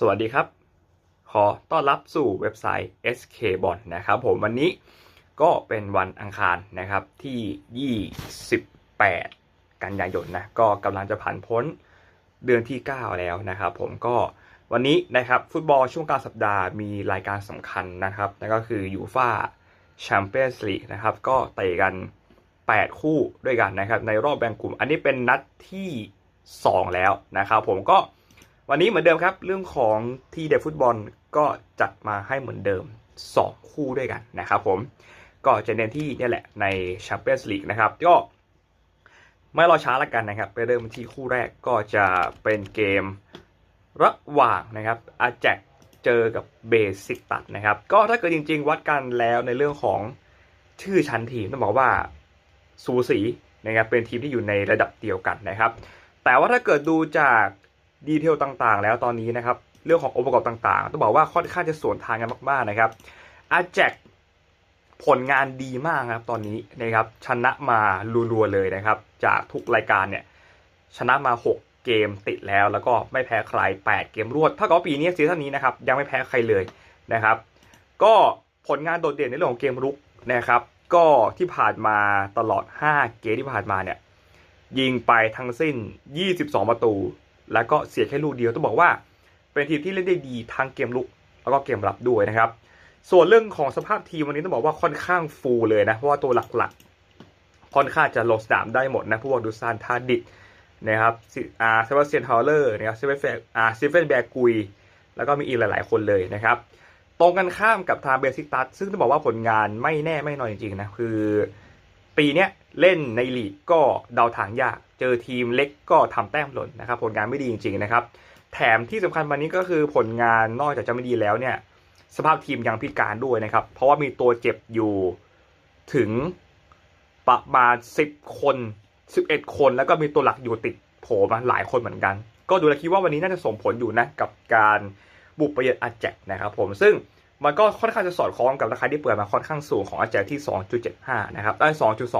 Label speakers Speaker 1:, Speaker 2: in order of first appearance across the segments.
Speaker 1: สวัสดีครับ ขอต้อนรับสู่เว็บไซต์ SK b o n นะครับผมวันนี้ก็เป็นวันอังคารนะครับที่ 28 กันยายนนะก็กำลังจะผ่านพ้นเดือนที่ 9 แล้วนะครับผมก็วันนี้นะครับฟุตบอลช่วงกลางสัปดาห์มีรายการสำคัญนะครับนั่นก็คือยูฟ่าแชมเปี้ยนส์ลีกนะครับก็เตะกัน 8 คู่ด้วยกันนะครับในรอบแบ่งกลุ่ม อันนี้เป็นนัดที่ 2 แล้วนะครับผมก็ วันนี้เหมือนเดิมครับ เรื่องของที่เดฟฟุตบอลก็จัดมาให้เหมือนเดิม 2 คู่ด้วยกันนะครับผม ก็จะเน้นที่นี่แหละในแชมเปี้ยนส์ลีกนะครับ ก็ไม่รอช้าละกันนะครับ ไปเริ่มที่คู่แรกก็จะเป็นเกมระหว่างนะครับอาแจกเจอกับเบสิกตัดนะครับ ก็ถ้าเกิดจริง ๆ วัดกันแล้วในเรื่องของชื่อชั้นทีมต้องบอกว่าสูสีนะครับเป็นทีมที่อยู่ในระดับเดียวกันนะครับ แต่ว่าถ้าเกิดดูจาก ดีเทลต่างๆ แล้วตอนนี้นะครับ เรื่องขององค์ประกอบต่างๆ ต้องบอกว่าค่อนข้างจะสวนทางกันมากๆนะครับอาแจกผลงานดีมากครับตอนนี้นะครับชนะมารัวๆเลยนะครับ จากทุกรายการเนี่ยชนะมา 6 เกมติดแล้ว แล้วก็ไม่แพ้ใคร 8 เกมรวด ถ้ากับปีนี้ซีซั่นนี้นะครับยังไม่แพ้ใครเลยนะครับ ก็ผลงานโดดเด่นในเรื่องของเกมรุกนะครับ ก็ที่ผ่านมาตลอด 5 เกมที่ผ่านมาเนี่ยยิงไปทั้งสิ้น 22 ประตู แล้วก็เสียแค่ลูกเดียวต้องบอกว่าเป็นทีมที่เล่นได้ดีทั้งเกมลุกแล้วก็เกมรับด้วยนะครับ ส่วนเรื่องของสภาพทีมวันนี้ต้องบอกว่าค่อนข้างฟูลเลยนะเพราะว่าตัวหลักๆ ค่อนข้างจะลงสนามได้หมดนะพวกดูซานทาดิดนะครับซิอาร์เซบาสเตียนฮอลเลอร์นะครับเซเฟนแฟอาร์ซิเฟนแบกุย แล้วก็มีอีกหลาย ๆ คนเลยนะครับ ตรงกันข้ามกับทางเบสิกตัสซึ่งต้องบอกว่าผลงานไม่แน่ไม่นอนจริงๆนะคือปีเนี้ย เล่นในลีกก็เดาทางยาก เจอทีมเล็กก็ทำแต้มหล่นนะครับ ผลงานไม่ดีจริง ๆ นะครับ แถมที่สำคัญวันนี้ก็คือผลงานนอกจากจะไม่ดีแล้วเนี่ย สภาพทีมยังพิการด้วยนะครับ เพราะว่ามีตัวเจ็บอยู่ถึงประมาณ 10 คน 11 คน แล้วก็มีตัวหลักอยู่ติดโผมาหลายคนเหมือนกัน ก็ดูแลวคิดว่าวันนี้น่าจะส่งผลอยู่นะกับการบุกไปเยือนอาแจกนะครับผมซึ่งมันก็ค่อนข้างจะสอดคล้องกับราคาที่เปิดมาค่อนข้างสูงของอาแจกที่ 2.75 นะครับได้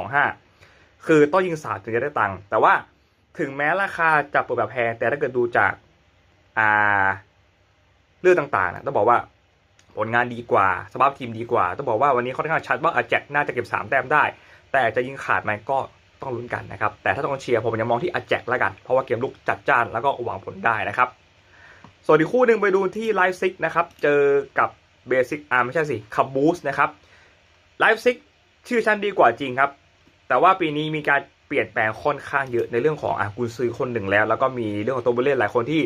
Speaker 1: 2.25 คือต้องยิงสามถึงจะได้ตังค์แต่ว่าถึงแม้ราคาจะเปิดแบบแพงแต่ถ้าเกิดดูจากอ่าเรื่องต่างๆนะต้องบอกว่าผลงานดีกว่าสภาพทีมดีกว่า ต้องบอกว่าวันนี้ค่อนข้างชัดว่าอาแจกน่าจะเก็บ3แต้มได้ แต่จะยิงขาดไหมก็ต้องลุ้นกันนะครับ แต่ถ้าต้องเชียร์ผมยังมองที่อาแจกแล้วกัน เพราะว่าเกมลุกจัดจ้านแล้วก็หวังผลได้นะครับ ส่วนอีกคู่หนึ่งไปดูที่ไลฟ์ซิกนะครับ เจอกับเบสิกอ่าไม่ใช่สิคับบูสนะครับไลฟ์ซิกชื่อชั้นดีกว่าจริงครับ แต่ว่าปีนี้มีการเปลี่ยนแปลงค่อนข้างเยอะในเรื่องของอากุนซือคนหนึ่งแล้ว แล้วก็มีเรื่องของตัวผู้เล่นหลายคนที่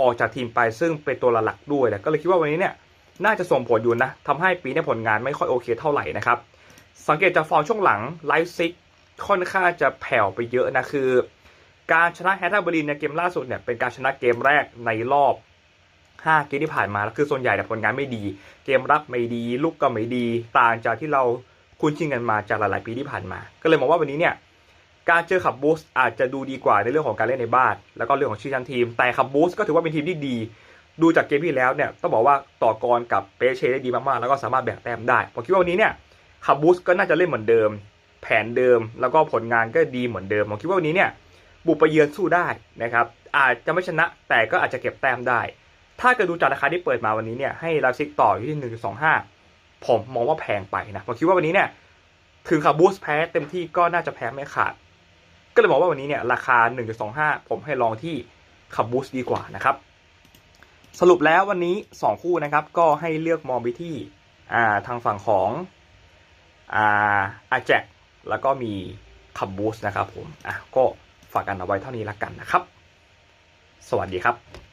Speaker 1: ออกจากทีมไปซึ่งเป็นตัวหลักด้วยแหละก็เลยคิดว่าวันนี้เนี่ยน่าจะส่งผลอยู่นะทำให้ปีนี้ผลงานไม่ค่อยโอเคเท่าไหร่นะครับ สังเกตจากฟอร์มช่วงหลังไลฟ์ซิกค่อนข้างจะแผ่วไปเยอะนะคือ การชนะแฮตตาบรินในเกมล่าสุดเนี่ยเป็นการชนะเกมแรกในรอบ 5 เกมที่ผ่านมาแล้วคือส่วนใหญ่เนี่ยผลงานไม่ดี เกมรับไม่ดี ลูกก็ไม่ดี ต่างจากที่เรา คุ้นชินกันมาจากหลาย ๆ ปีที่ผ่านมา ก็เลยมองว่าวันนี้เนี่ยการเจอขับบูสอาจจะดูดีกว่าในเรื่องของการเล่นในบ้าน แล้วก็เรื่องของชื่อชั้นทีม แต่ขับบูสก็ถือว่าเป็นทีมที่ดี ดูจากเกมที่แล้วเนี่ยต้องบอกว่าต่อกรกับเปเชได้ดีมาก ๆ แล้วก็สามารถแบ่งแต้มได้ผมคิดว่าวันนี้เนี่ยขับบูสก็น่าจะเล่นเหมือนเดิม แผนเดิม แล้วก็ผลงานก็ดีเหมือนเดิมผมคิดว่าวันนี้เนี่ยบุกไปเยือนสู้ได้นะครับอาจจะไม่ชนะแต่ก็อาจจะเก็บแต้มได้ ถ้าเกิดดูจากราคาที่เปิดมาวันนี้เนี่ยให้ลาซิกต่ออยู่ที่1.25 ผมมองว่าแพงไปนะผมคิดว่าวันนี้เนี่ยถึงขับบูสแพ้เต็มที่ก็น่าจะแพ้ไม่ขาด ก็เลยมองว่าวันนี้เนี่ยราคา 1.25 ผมให้ลองที่ขับบูสดีกว่านะครับ สรุปแล้ววันนี้ 2 คู่นะครับ ก็ให้เลือกมองไปที่ทางฝั่งของอาอแจกแล้วก็มีขับบูสนะครับผมอะก็ฝากกันเอาไว้เท่านี้ละกันนะครับ สวัสดีครับ